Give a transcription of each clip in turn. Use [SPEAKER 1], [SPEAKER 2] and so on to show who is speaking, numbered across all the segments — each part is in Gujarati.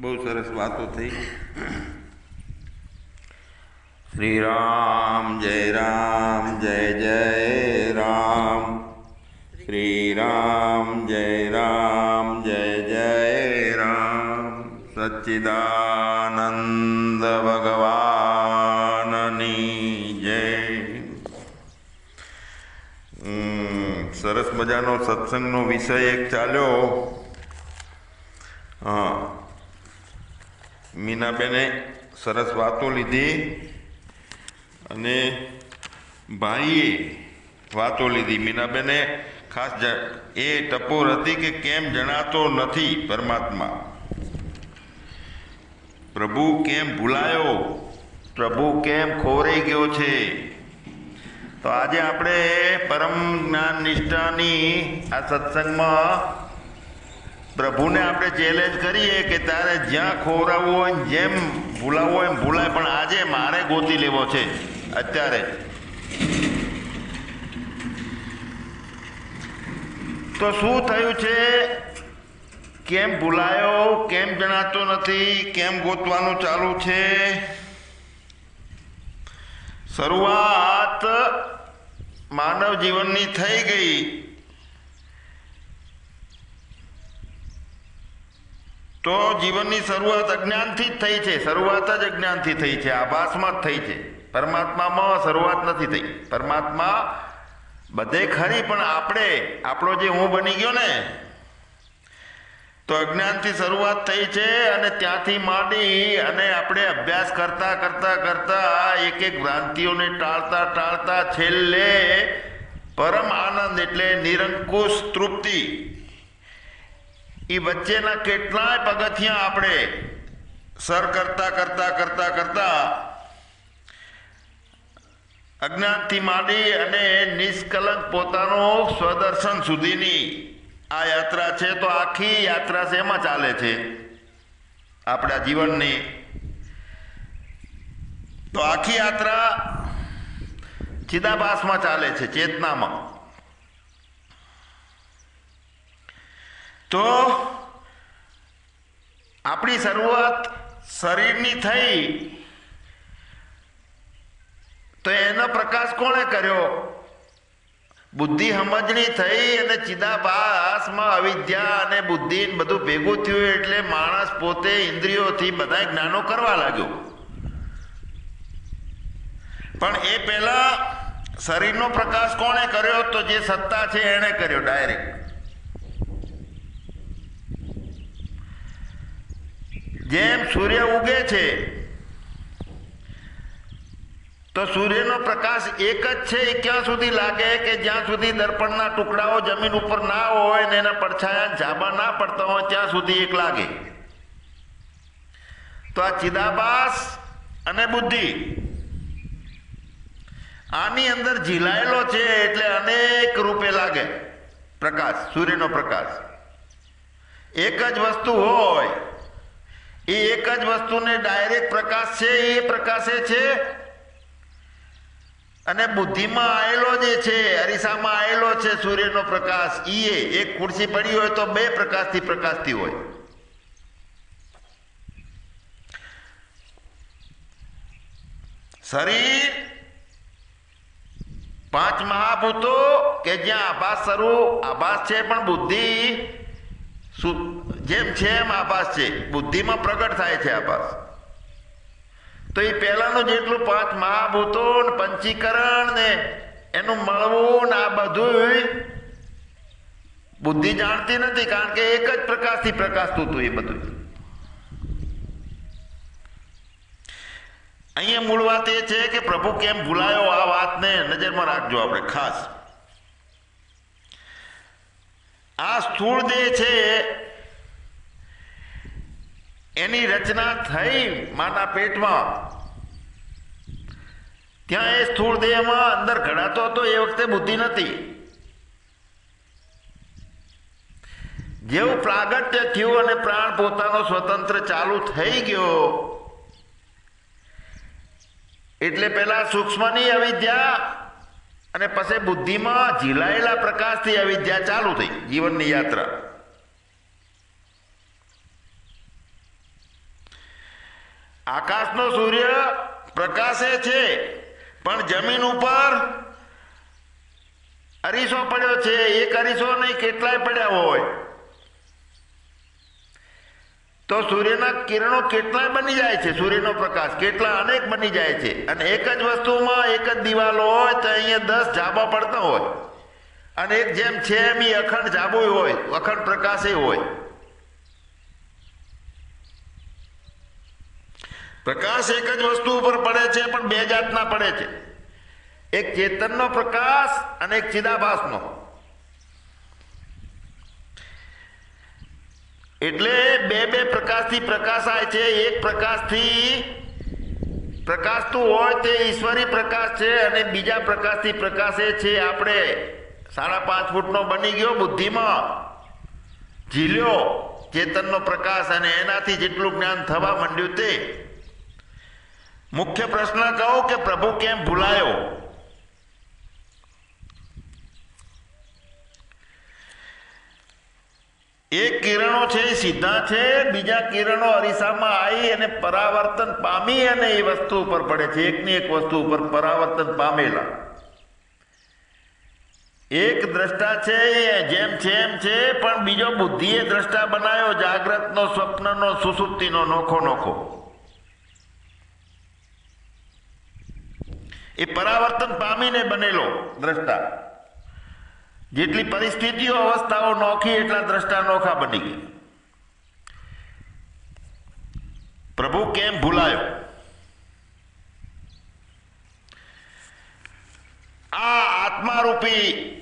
[SPEAKER 1] બહુ સરસ વાતો થઈ. શ્રી રામ જય રામ, જય જય રામ. શ્રી રામ જય રામ, જય જય રામ. સચ્ચિદાનંદ ભગવાનની જય. સરસ મજાનો સત્સંગનો વિષય એક ચાલ્યો. હા. મીનાબેને સરસ વાતો લીધી અને ભાઈએ વાતો લીધી. મીનાબેને ખાસ એ ટપોર હતી કે કેમ જણાતો નથી પરમાત્મા. પ્રભુ કેમ ભૂલાયો? પ્રભુ કેમ ખોરાઈ ગયો છે? તો આજે આપણે પરમ જ્ઞાન નિષ્ઠાની આ સત્સંગમાં પ્રભુને આપણે ચેલેન્જ કરીએ કે તારે જ્યાં ખોરાવવું હોય જેમ ભૂલાવવું હોય એમ ભૂલાય, પણ આજે મારે ગોતી લેવો છે. અત્યારે. તો શું થયું છે? કેમ ભૂલાયો? કેમ જણાતો નથી? કેમ ગોતવાનું ચાલુ છે? શરૂઆત માનવ જીવનની થઈ ગઈ. તો જીવનની શરૂઆત અજ્ઞાનથી જ થઈ છે. શરૂઆત જ અજ્ઞાનથી થઈ છે. આભાસમાં જ થઈ છે. પરમાત્મામાં શરૂઆત નથી થઈ. પરમાત્મા બધે ખરી, પણ આપણે, આપણો જે હું બની ગયો ને, તો અજ્ઞાનથી શરૂઆત થઈ છે અને ત્યાંથી માંડી અને આપણે અભ્યાસ કરતા કરતા કરતા એક એક ભ્રાંતિઓને ટાળતા ટાળતા છેલ્લે પરમ આનંદ એટલે નિરંકુશ તૃપ્તિ. એ વચ્ચેના કેટલાય પગથિયા આપણે સર કરતા કરતા કરતા કરતા અજ્ઞાનથી માંડી અને નિષ્કલંક પોતાનો સ્વદર્શન સુધીની આ યાત્રા છે, તો આખી યાત્રા શેમાં ચાલે છે. આપણા જીવનની. તો આખી યાત્રા ચિદાભાસમાં ચાલે છે, ચેતનામાં. તો આપણી શરૂઆત શરીરની થઈ. તો એનો પ્રકાશ કોણે કર્યો? બુદ્ધિ સમજણી થઈ અને ચિદાભાસમાં અવિદ્યા અને બુદ્ધિ બધું ભેગું થયું એટલે માણસ પોતે ઇન્દ્રિયોથી બધા જ્ઞાનો કરવા લાગ્યો. પણ એ પહેલા શરીરનો પ્રકાશ કોણે કર્યો? તો જે સત્તા છે, એણે કર્યો ડાયરેક્ટ. જેમ સૂર્ય ઉગે છે, તો સૂર્યનો પ્રકાશ એક જ છે, એ ક્યાં સુધી લાગે કે જ્યાં સુધી દર્પણના ટુકડાઓ જમીન ઉપર ના હોય ને એના પડછાયા ઝાબા ના પડતા હોય, ત્યાં સુધી એક લાગે. તો આ ચિદાભાસ અને બુદ્ધિ આની અંદર ઝીલાયેલો છે એટલે અનેક રૂપે લાગે. પ્રકાશ, સૂર્યનો પ્રકાશ. એક જ વસ્તુ હોય એ એક જ વસ્તુને ડાયરેક્ટ પ્રકાશ છે, એ પ્રકાશે છે. અને બુદ્ધિમાં આવેલો જે છે, અરીસામાં આવેલો છે સૂર્યનો પ્રકાશ, ઈએ એક ખુરશી પડી હોય તો બે પ્રકાશથી પ્રકાશતી હોય. શરીર પાંચ મહાભૂતો કે જ્યાં આભાસ સ્વરૂપ, આભાસ છે પણ બુદ્ધિ જેમ છે એમ આભાસ છે. બુદ્ધિમાં પ્રગટ થાય છે આભાસ. તો એ પહેલાનું જેટલું પાંચ મહાભૂતો ને પંચીકરણ ને એનું મળવું ને આ બધું બુદ્ધિ જાણતી નથી, કારણ કે એક જ પ્રકાશથી પ્રકાશતું હતું એ બધું. અહીંયા મૂળ વાત એ છે કે પ્રભુ કેમ ભૂલાયો આ વાતને નજરમાં રાખજો આપણે, ખાસ. આ સ્થૂળ દેહ છે એની રચના થઈ માના પેટમાં. ત્યાં એ સ્થૂળ દેહમાં અંદર ઘડાતો હતો, એ વખતે બુદ્ધિ નથી જેવું પ્રાગટ્ય થયું અને પ્રાણ પોતાનો સ્વતંત્ર ચાલુ થઈ ગયો. એટલે પેલા સૂક્ષ્મની અવિદ્યા અને પછી બુદ્ધિમાં ઝીલાયેલા પ્રકાશથી અવિદ્યા ચાલુ થઈ, જીવનની યાત્રા. આકાશનો સૂર્ય પ્રકાશે છે, પણ જમીન ઉપર અરીસો પડ્યો છે. એક અરીસો નહીં, કેટલાય પડ્યા હોય. તો સૂર્યના કિરણો કેટલાય બની જાય છે? સૂર્યનો પ્રકાશ કેટલા? અનેક બની જાય છે. અને એક જ વસ્તુમાં એક જ દિવાલ હોય તો અહીંયા દસ જાબા પડતા હોય. અને એક જેમ છે એમ એ અખંડ જાબુ હોય, અખંડ પ્રકાશે હોય. પ્રકાશ એક જ વસ્તુ ઉપર પડે છે, પણ બે જાતના પડે છે. એક ચેતનનો પ્રકાશ અને એક ચિદાભાસનો. એટલે બે બે પ્રકાશથી પ્રકાશાય છે, એક પ્રકાશથી પ્રકાશતું હોય તે ઈશ્વરી પ્રકાશ છે અને બીજા પ્રકાશથી પ્રકાશે છે. આપણે સાડા પાંચ ફૂટનો બની ગયો બુદ્ધિમાં, ઝીલ્યો ચેતનનો પ્રકાશ અને એનાથી જેટલું જ્ઞાન થવા માંડ્યું તે મુખ્ય પ્રશ્ન કહો કે પ્રભુ કેમ ભૂલાયો? એક કિરણો છે એ સીધા છે, બીજા કિરણો અરીસામાં આવી અને પરાવર્તન પામી અને એ વસ્તુ ઉપર પડે છે. એકની એક વસ્તુ ઉપર પરાવર્તન પામેલા. એક દ્રષ્ટા છે એ જેમ છે એમ છે, પણ બીજો બુદ્ધિએ દ્રષ્ટા બનાવ્યો, જાગ્રતનો, સ્વપ્નનો, સુસુપ્તિનો નોખો નોખો. એ પરાવર્તન પામીને બનેલો દ્રષ્ટા. જેટલી પરિસ્થિતિઓ, અવસ્થાઓ નોખી, એટલા દ્રષ્ટા નોખા બની ગયા પ્રભુ કેમ ભૂલાયો? આ આત્મારૂપી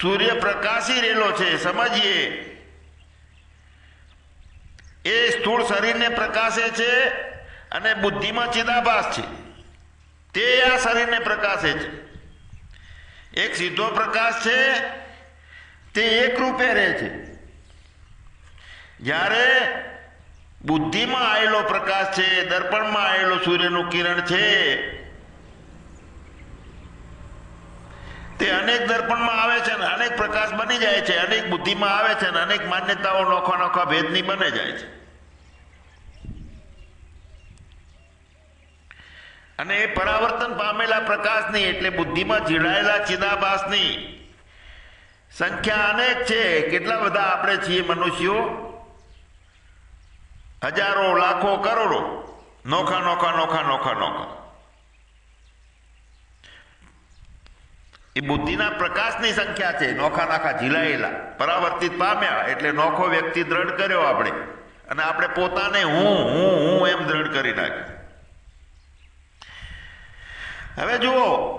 [SPEAKER 1] સૂર્ય પ્રકાશી રહેલો છે, સમજીએ. એ સ્થૂળ શરીરને પ્રકાશે છે અને બુદ્ધિમાં ચિદાભાસ છે. તે આ શરીરને પ્રકાશે છે. એક સીધો પ્રકાશ છે, તે એક રૂપે રહે છે. જ્યારે બુદ્ધિમાં આવેલો પ્રકાશ છે, દર્પણમાં આવેલો સૂર્યનું કિરણ છે, તે અનેક દર્પણમાં આવે છે અનેક પ્રકાશ બની જાય છે, અનેક બુદ્ધિમાં આવે છે અનેક માન્યતાઓ નોખા નોખા ભેદની બને જાય છે. અને એ પરાવર્તન પામેલા પ્રકાશની એટલે બુદ્ધિમાં જીડાયેલા ચિદાભાસની સંખ્યા અનેક છે. કેટલા બધા આપણે છીએ મનુષ્યો? હજારો, લાખો, કરોડો. નોખા નોખા નોખા નોખા નોખા. એ બુદ્ધિના પ્રકાશની સંખ્યા છે. નોખા, નાખા, ઝીલાયેલા, પરાવર્તિત પામ્યા એટલે નોખો વ્યક્તિ દ્રઢ કર્યો આપણે. અને આપણે પોતાને હું હું હું એમ દ્રઢ કરી નાખ્યું. હવે જુઓ,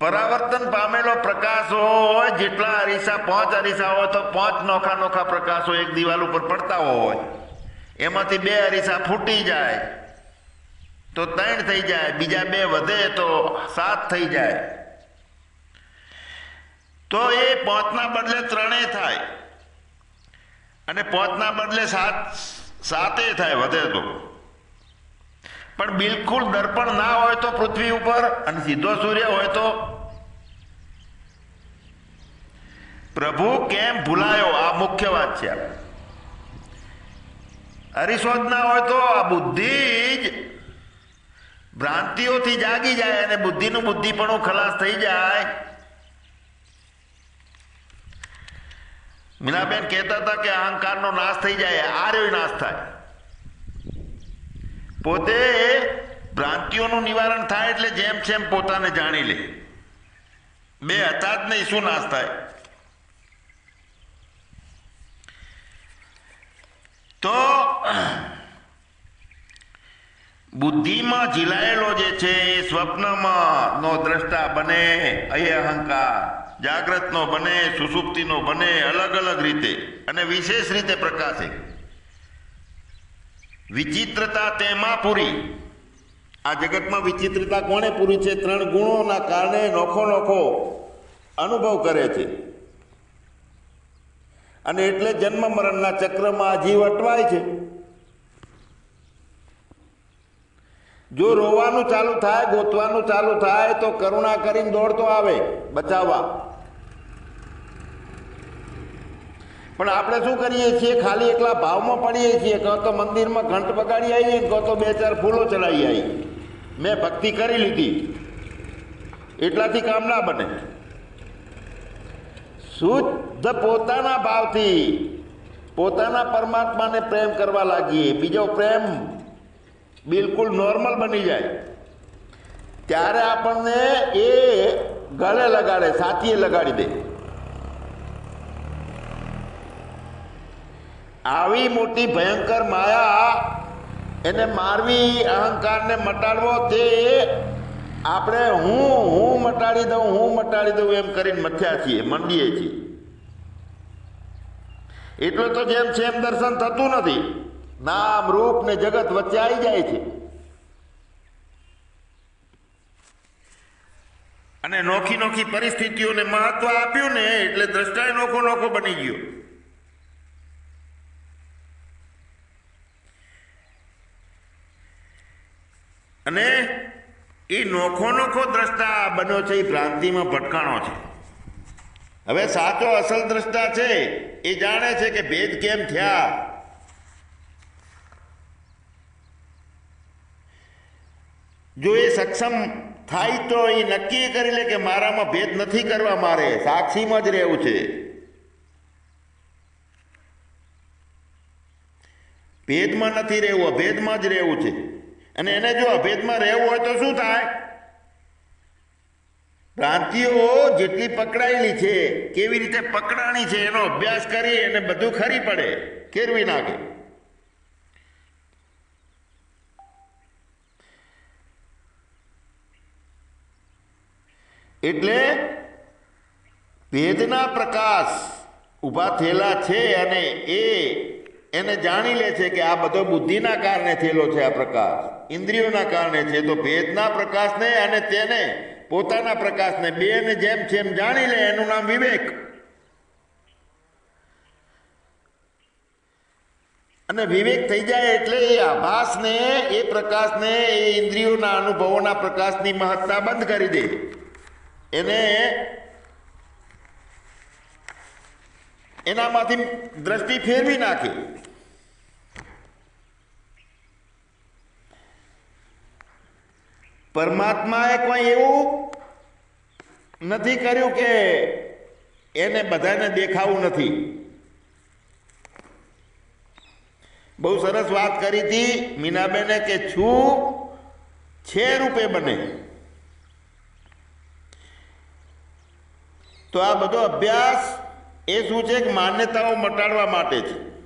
[SPEAKER 1] પરાવર્તન પામેલો પ્રકાશ હોય, જેટલા અરીસા, પાંચ અરીસા હોય, તો પાંચ નોખા નોખા પ્રકાશો એક દિવાલ ઉપર પડતા હોય. એમાંથી બે અરીસા ફૂટી જાય, તો ત્રણ થઈ જાય, બીજા બે વધે, તો સાત થઈ જાય. તો એ પાંચના બદલે ત્રણેય થાય. અને પાંચના બદલે સાત, સાતે થાય, વધે તો. પણ બિલકુલ દર્પણ ના હોય તો પૃથ્વી ઉપર અને સીધો સૂર્ય હોય તો? પ્રભુ કેમ ભૂલાયો? આ મુખ્ય વાત છે. જ ના હોય તો આ બુદ્ધિ જ ભ્રાંતિઓથી જાગી જાય અને બુદ્ધિનું બુદ્ધિપણું ખલાસ થઈ જાય. મીનાબેન કહેતા હતા કે અહંકારનો નાશ થઈ જાય, આ રહ્યો નાશ થાય. પોતે ભ્રાંતિઓનું નિવારણ થાય એટલે જેમ જેમ પોતાને જાણી લે. બે હતા જ નહીં શું નાશ થાય. તો બુદ્ધિમાં ઝીલાયેલો જે છે એ સ્વપ્નમાં નો દ્રષ્ટા બને, અહી અહંકાર. જાગ્રતનો બને, સુસુપ્તિનો બને, અલગ અલગ રીતે અને વિશેષ રીતે પ્રકાશે વિચિત્રતા તેમાં પૂરી. આ જગતમાં વિચિત્રતા કોણે પૂરી છે? ત્રણ ગુણોના કારણે નોખો નોખો અનુભવ કરે છે. અને એટલે જન્મ મરણના ચક્રમાં જીવ અટવાય છે. જો રોવાનું ચાલુ થાય, ગોતવાનું ચાલુ થાય, તો કરુણા કરીને દોડતો આવે. બચાવવા. પણ આપણે શું કરીએ છીએ? ખાલી એકલા ભાવમાં પડીએ છીએ કાં તો મંદિરમાં ઘંટ બગાડી આવીએ કાં તો બે ચાર ફૂલો ચડાવી આવી મેં ભક્તિ કરી લીધી. એટલાથી કામ ના બને. શુદ્ધ પોતાના ભાવથી પોતાના પરમાત્માને પ્રેમ કરવા લાગીએ. બીજો પ્રેમ બિલકુલ નોર્મલ બની જાય. ત્યારે આપણને એ ગળે લગાડે સાચીએ લગાડી દે. આવી મોટી ભયંકર માયા એને મારવી, અહંકારને મટાડવો તે આપણે હું હું મટાડી દઉં, હું મટાડી દઉં એમ કરીને મથ્યા છીએ, મંડીએ છીએ. એટલું તો જેમ છે એમ દર્શન થતું નથી. નામ, રૂપ ને જગત વચ્ચે આવી જાય છે. અને નોખી નોખી પરિસ્થિતિઓને મહત્વ આપ્યું ને એટલે દ્રષ્ટાય નોખો નોખો બની ગયો. અને એ નોખો નોખો દ્રષ્ટા બન્યો છે, એ ભ્રાંતિમાં ભટકાણો છે. હવે સાચો અસલ દ્રષ્ટા છે, એ જાણે છે કે ભેદ કેમ થયા? જો એ સક્ષમ થાય તો એ નક્કી કરી લે કે મારામાં ભેદ નથી કરવા મારે, સાક્ષીમાં જ રહેવું છે. ભેદમાં નથી રહેવું ભેદમાં જ રહેવું છે. અને એને જો અભેદમાં રહેવું હોય તો શું થાય? ભ્રાંતિઓ જેટલી પકડાયેલી છે, કેવી રીતે પકડાણી છે એનો અભ્યાસ કરી અને બધું ખરી પડે કેરવી નાખે. એટલે ભેદના પ્રકાશ ઊભા થયેલા છે અને એ એને જાણી લે છે કે આ બધો બુદ્ધિના કારણે થયેલો છે આ પ્રકાશ. ઇન્દ્રિયોના કારણે છે તો ભેદના પ્રકાશને અને તેને પોતાના પ્રકાશને બેને જેમ છે એમ જાણી લે એનું નામ વિવેક. અને વિવેક થઈ જાય એટલે એ આભાસને, એ પ્રકાશને, એ ઇન્દ્રિયોના અનુભવોના પ્રકાશની મહત્તા બંધ કરી દે. એને એનામાંથી દ્રષ્ટિ ફેરવી નાખે. પરમાત્માએ કોઈ એવું નથી કર્યું કે એને બધાને દેખાવું નથી. બહુ સરસ વાત કરી હતી મીનાબેને કે છું છે રૂપે બને. તો આ બધો અભ્યાસ એ શું છે કે માન્યતાઓ મટાડવા માટે છે?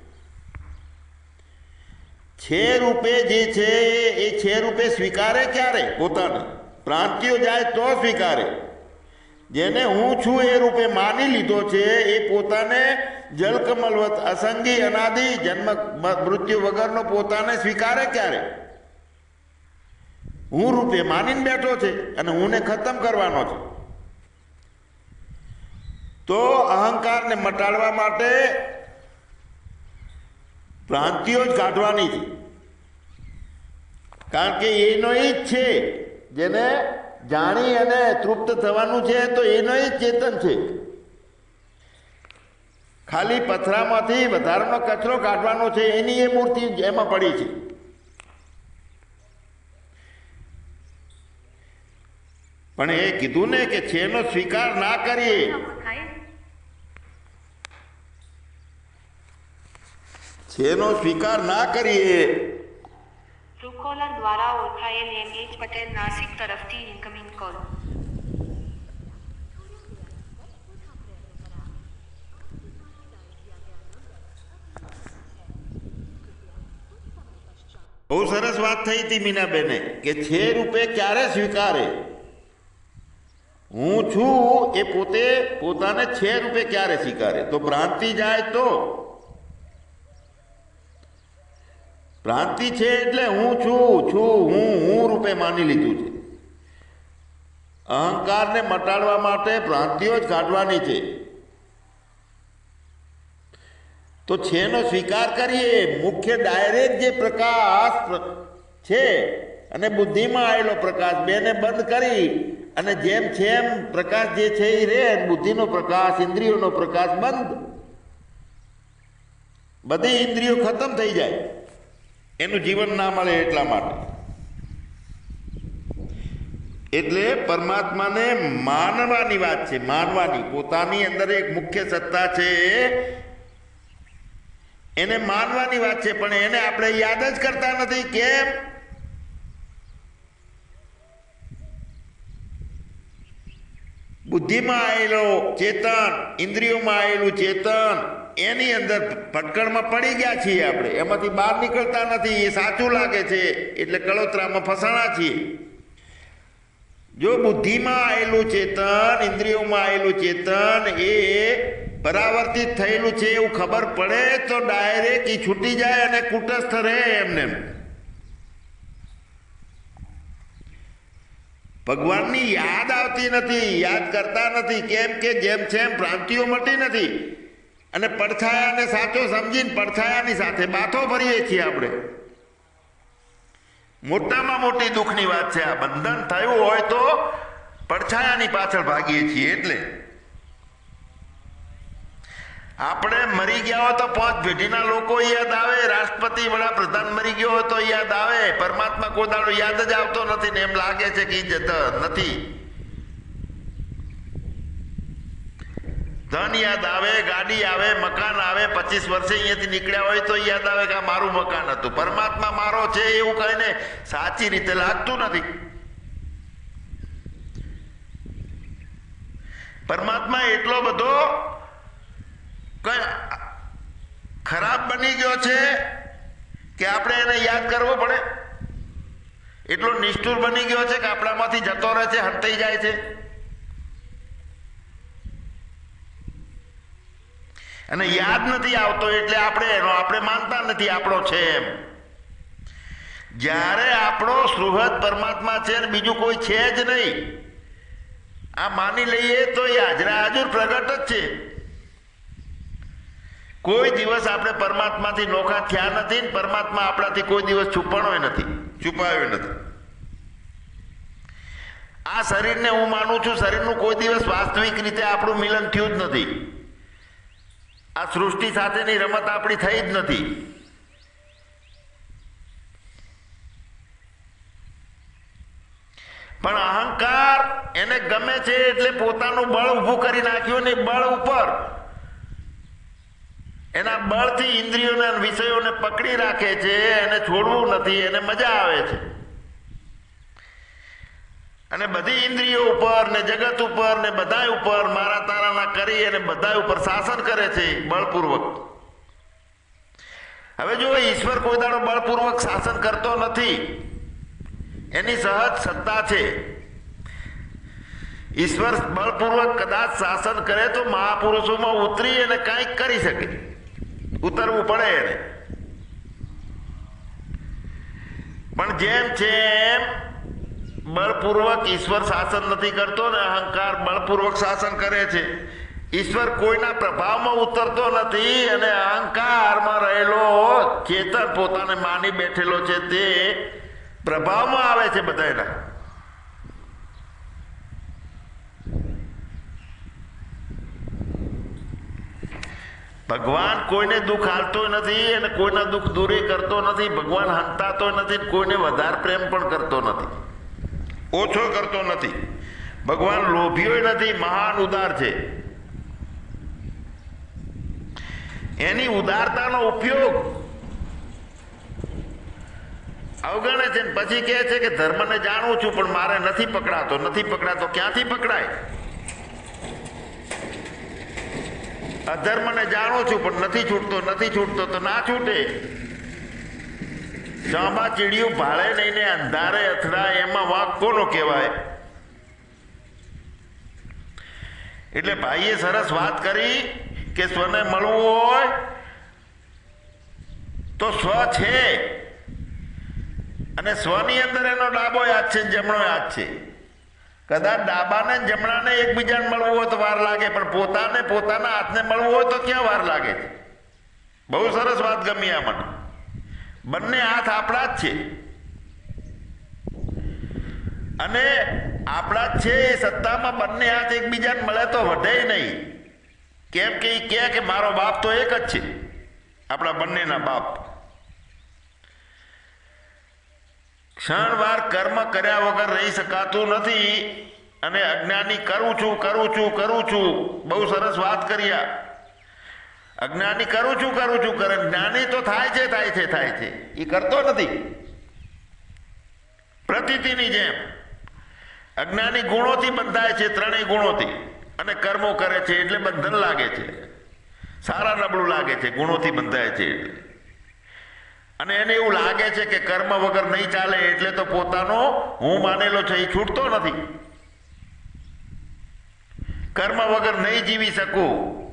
[SPEAKER 1] છે રૂપે જે છે એ છે રૂપે સ્વીકારે ક્યારે? પોતાને. પ્રાંતિઓ જાય તો સ્વીકારે. જેને હું છું એ રૂપે માની લીધો છે, એ પોતાને જલકમલવત અસંગી અનાદિ જન્મ મૃત્યુ વગરનો પોતાને સ્વીકારે ક્યારે? હું રૂપે માનીને બેઠો છે અને હુંને ખતમ કરવાનો છે. તો અહંકારને મટાડવા માટે ભ્રાંતિઓ જ કાઢવાની છે. કારણ કે એનો જ છે, જેને જાણી અને તૃપ્ત થવાનું છે, તો એનો જ ચેતન છે. ખાલી પથરામાંથી વધારાનો કચરો કાઢવાનો છે, એની એ મૂર્તિ એમાં પડી છે. પણ એ કીધું ને કે છેનો સ્વીકાર ના કરીએ. છેનો સ્વીકાર ના કરીએ
[SPEAKER 2] ટ્રુકોલર દ્વારા ઓળખાયેલ એનએચ પટેલ નાસિક તરફથી ઇન્કમિંગ કોલ
[SPEAKER 1] બહુ સરસ વાત થઈ હતી મીનાબેને કે છે રૂપે ક્યારે સ્વીકારે હું છું એ પોતે પોતાને છે રૂપે ક્યારે સ્વીકારે તો ભ્રાંતિ જાય તો ભ્રાંતિ છે એટલે હું છું છું, હું હું રૂપે માની લીધું છે. અહંકારને મટાડવા માટે ભ્રાંતિઓ જ કાઢવાની છે. તો છેનો સ્વીકાર કરીએ. મુખ્ય ડાયરેક્ટ જે પ્રકાશ છે અને બુદ્ધિમાં આવેલો પ્રકાશ, બેને બંધ કરી અને જેમ છે એમ પ્રકાશ જે છે એ રે બુદ્ધિનો પ્રકાશ, ઇન્દ્રિયોનો પ્રકાશ બંધ. બધી ઇન્દ્રિયો ખતમ થઈ જાય. એનું જીવન ના મળે એટલા માટે. એટલે પરમાત્માને માનવાની વાત છે, માનવાની. પોતાની અંદર એક મુખ્ય સત્તા છે. એને માનવાની વાત છે, પણ એને આપણે યાદ જ કરતા નથી. કેમ? બુદ્ધિમાં આવેલો ચેતન, ઇન્દ્રિયોમાં આવેલું ચેતન. એની અંદર ભટકણમાં પડી ગયા છીએ આપણે. એમાંથી બહાર નીકળતા નથી. એ સાચું લાગે છે. એટલે કળોતરામાં ફસાણા છીએ. જો બુદ્ધિમાં આવેલું ચેતન, ઇન્દ્રિયોમાં આવેલું ચેતન એ પરાવર્તિત થયેલું છે એવું ખબર પડે તો ડાયરેક્ટ એ છૂટી જાય અને કુટસ્થ રહે એમને. ભગવાનની યાદ આવતી નથી, યાદ કરતા નથી. કેમ કે જેમ છે એમ ભ્રાંતિઓ મટી નથી. અને પડછાયાને સાચો સમજીને પડછાયાની સાથે બાથો ભરીએ છીએ આપણે. મોટામાં મોટી દુઃખની વાત છે, આ બંધન થયું હોય તો પડછાયાની પાછળ ભાગીએ છીએ એટલે. આપણે મરી ગયા હોય તો પાંચ પેઢીના લોકો યાદ આવે, રાષ્ટ્રપતિ, વડાપ્રધાન મરી ગયો હોય તો યાદ આવે, પરમાત્મા કોદાળો યાદ જ આવતો નથી ને એમ લાગે છે કે નથી. ધન યાદ આવે, ગાડી આવે, મકાન આવે, પચીસ વર્ષે અહીંયાથી નીકળ્યા હોય તો યાદ આવે કે આ મારું મકાન હતું. પરમાત્મા મારો છે એવું કહીને સાચી રીતે લાગતું નથી. પરમાત્મા એટલો બધો ખરાબ બની ગયો છે કે આપણે એને યાદ કરવો પડે. એટલો નિષ્ઠુર બની ગયો છે કે આપણામાંથી જતો રહે છે, હંતાઈ જાય છે. અને યાદ નથી આવતો એટલે આપણે એનો આપણે માનતા નથી આપણો છે એમ જ્યારે આપણો સુહદ પરમાત્મા છે અને બીજું કોઈ છે જ નહીં. આ માની લઈએ તો એ હાજરા હાજર પ્રગટ જ છે. કોઈ દિવસ આપણે પરમાત્માથી નોખા થયા નથી ને પરમાત્મા આપણાથી કોઈ દિવસ છુપાણો નથી. છુપાયો નથી. આ શરીરને હું માનું છું શરીરનું કોઈ દિવસ વાસ્તવિક રીતે આપણું મિલન થયું જ નથી. આ સૃષ્ટિ સાથેની રમત આપણી થઈ જ નથી. પણ અહંકાર એને ગમે છે એટલે પોતાનું બળ ઊભું કરી નાખ્યું ને બળ ઉપર. એના બળથી ઇન્દ્રિયોને વિષયોને પકડી રાખે છે, એને છોડવું નથી, એને મજા આવે છે. અને બધી ઇન્દ્રિયો ઉપર ને જગત ઉપર ને બધા ઉપર મારા તારાના કરી અને બધા ઉપર શાસન કરે છે બળપૂર્વક. હવે જો ઈશ્વર કોઈ દાડો બળપૂર્વક શાસન કરતો નથી. એની સહજ સત્તા છે. ઈશ્વર બળપૂર્વક કદાચ શાસન કરે તો મહાપુરુષોમાં ઉતરી અને કાંઈક કરી શકે. ઉતરવું પડે એને. પણ જેમ છે એમ બળપૂર્વક ઈશ્વર શાસન નથી કરતો ને અહંકાર બળપૂર્વક શાસન કરે છે. ઈશ્વર કોઈના પ્રભાવમાં ઉતરતો નથી અને અહંકારમાં રહેલો ચેતન પોતાને માની બેઠેલો છે તે પ્રભાવમાં આવે છે બધાના ભગવાન કોઈને દુઃખ હાલતો નથી અને કોઈના દુઃખ દૂરે કરતો નથી, ભગવાન હંતાતો નથી કોઈને વધારે પ્રેમ પણ કરતો નથી. ઓછો કરતો નથી. ભગવાન લોભીઓ નથી, મહાન ઉદાર છે. એની ઉદારતાનો ઉપયોગ અવગણે છે પછી કહે છે કે ધર્મને જાણું છું, પણ મારે નથી પકડાતો. નથી પકડાતો, ક્યાંથી પકડાય? અધર્મને જાણું છું, પણ નથી છૂટતો નથી છૂટતો તો ના છૂટે. ચાંબા ચીડિયું ભાળે નહીં ને અંધારે અથડાય, એમાં વાંક કોનો કહેવાય? એટલે ભાઈએ સરસ વાત કરી કે સ્વને મળવું હોય તો સ્વ છે. અને સ્વની અંદર એનો ડાબો યાદ છે જમણો યાદ છે. કદાચ ડાબાને જમણાને એકબીજાને મળવું હોય તો વાર લાગે, પણ પોતાને પોતાના હાથને મળવું હોય તો ક્યાં વાર લાગે છે? બહુ સરસ વાત ગમી આ મને બંને હાથ આપણા જ છે. અને આપણા જ છે એ સત્તામાં બંને હાથ એકબીજાને મળે તો વધે નહીં. કેમ કે એ કહે કે મારો બાપ તો એક જ છે. આપણા બંનેના બાપ. ક્ષણવાર કર્મ કર્યા વગર રહી શકાતું નથી અને અજ્ઞાની કરું છું કરું છું કરું છું. બહુ સરસ વાત કર્યા અજ્ઞાની કરું છું કરું છું, કરે. જ્ઞાની તો થાય છે થાય છે થાય છે. એ કરતો નથી. પ્રતિની જેમ. અજ્ઞાની ગુણોથી બંધાય છે, ત્રણેય ગુણોથી. અને કર્મો કરે છે, એટલે બંધન લાગે છે. સારા નબળું લાગે છે, ગુણોથી બંધાય છે, એટલે. અને એને એવું લાગે છે કે કર્મ વગર નહીં ચાલે, એટલે તો પોતાનો, હું માનેલો છે એ છૂટતો નથી. કર્મ વગર નહીં જીવી શકું.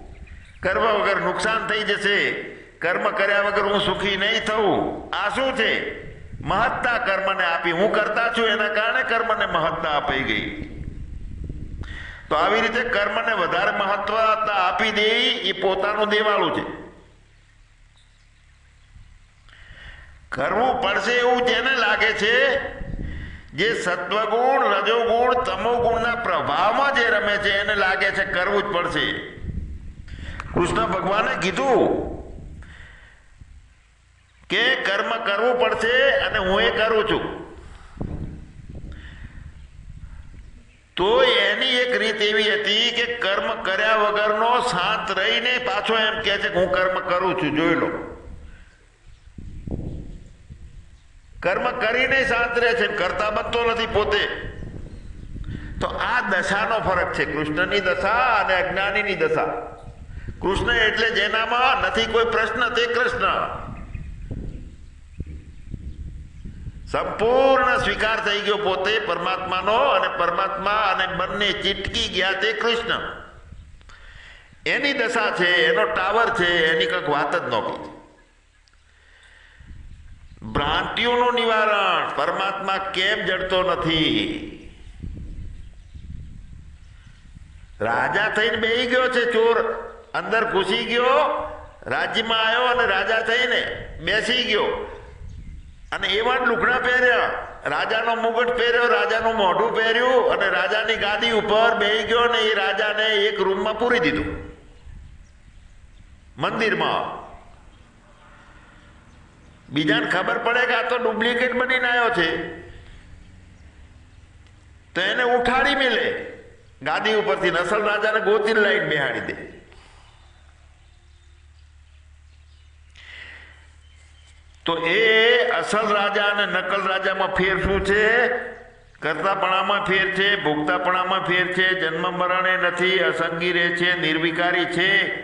[SPEAKER 1] કર્મ વગર નુકસાન થઈ જશે. કર્મ કર્યા વગર હું સુખી નહીં થવું આ શું છે? મહત્તા કર્મને આપી હું કરતા છું, એના કારણે કર્મને મહત્તા અપાઈ ગઈ. તો આવી રીતે કર્મને વધારે મહત્વતા આપી દે એ પોતાનું દેવાળું છે. કરવું પડશે એવું જેને લાગે છે, જે સત્વગુણ, રજોગુણ, તમોગુણના પ્રભાવમાં જે રમે છે, એને લાગે છે કરવું જ પડશે. કૃષ્ણ ભગવાને કીધું કે કર્મ કરવું પડશે અને હું એ કરું છું. તો એની એક રીત એવી હતી કે કર્મ કર્યા વગરનો શાંત રહીને પાછો એમ કહે છે કે હું કર્મ કરું છું, જોઈ લો. કર્મ કરીને શાંત રહે છે, કરતા બનતો નથી પોતે. તો આ દશાનો ફરક છે, કૃષ્ણની દશા અને અજ્ઞાનીની દશા. કૃષ્ણ એટલે જેનામાં નથી કોઈ પ્રશ્ન, તે કૃષ્ણ. સંપૂર્ણ સ્વીકાર થઈ ગયો પોતે પરમાત્માનો અને પરમાત્મા અને બંને ચીટકી ગયા તે કૃષ્ણ. એની દશા છે, એનો ટાવર છે, એની કંઈક વાત જ નહોતી ભ્રાંતિઓનું નિવારણ, પરમાત્મા કેમ જડતો નથી? રાજા થઈને બેહી ગયો છે ચોર. અંદર ઘૂસી ગયો, રાજ્યમાં આવ્યો અને રાજા થઈને બેસી ગયો. અને એવા જ લુગડા પહેર્યા. રાજાનો મુગટ પહેર્યો, રાજાનું મોઢું પહેર્યું અને રાજાની ગાદી ઉપર બેહી ગયો અને એ રાજાને એક રૂમમાં પૂરી દીધું. મંદિરમાં. બીજાને ખબર પડે કે આ તો ડુપ્લિકેટ બનીને આવ્યો છે. તો એને ઉઠાડી મેલે. ગાદી ઉપરથી નસલ રાજાને ગોતીને લાઈન બેહાડી દે. તો એ અસલ રાજા અને નકલ રાજામાં ફેર શું છે? કરતાપણામાં ફેર છે, ભોગતાપણામાં ફેર છે જન્મ મરણે નથી, અસંગી રહે છે, નિર્વિકારી છે.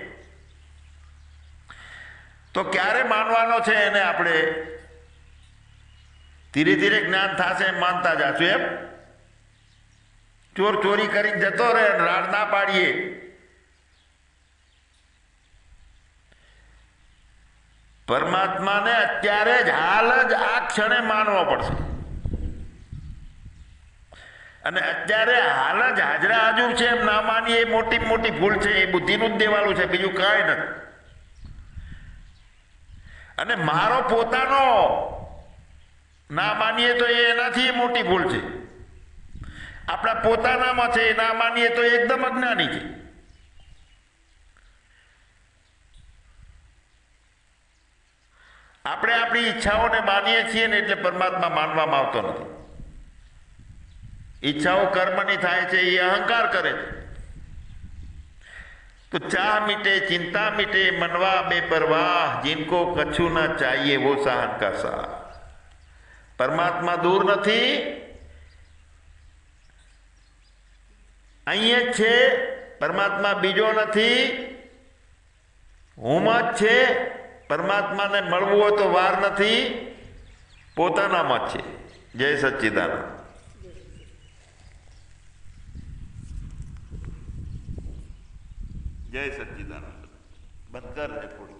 [SPEAKER 1] તો ક્યારે માનવાનો છે એને આપણે? ધીરે ધીરે જ્ઞાન થશે એમ માનતા જાશું એમ? ચોર ચોરી કરી જતો રહે રાડ ના પાડીએ. પરમાત્માને અત્યારે જ હાલ જ આ ક્ષણે માનવો પડશે. અને અત્યારે હાલ જ હાજરા હાજર છે એમ ના માનીએ, એ મોટી મોટી ભૂલ છે, એ બુદ્ધિનું જ દેવાલું છે, બીજું કાંઈ નથી. અને મારો પોતાનો ના માનીએ તો એ એનાથી મોટી ભૂલ છે. આપણા પોતાનામાં છે, એ ના માનીએ તો એકદમ અજ્ઞાની છે. આપણે આપણી ઈચ્છાઓને માનીએ છીએ ને એટલે પરમાત્મા માનવામાં આવતો નથી ઈચ્છાઓ કર્મની થાય છે એ અહંકાર કરે છે તો ચા મીટે ચિંતા મીટે મનવા બે પરવાહ જિનકો કછું ના ચાહીએ વો સહન કા સા પરમાત્મા દૂર નથી અહીંયા જ છે પરમાત્મા બીજો નથી હુંમાં જ છે પરમાત્માને મળવું હોય તો વાર નથી. પોતાનામાં છે. જય સચ્ચિદાનંદ. જય સચ્ચિદાનંદ. બંધ કર થોડી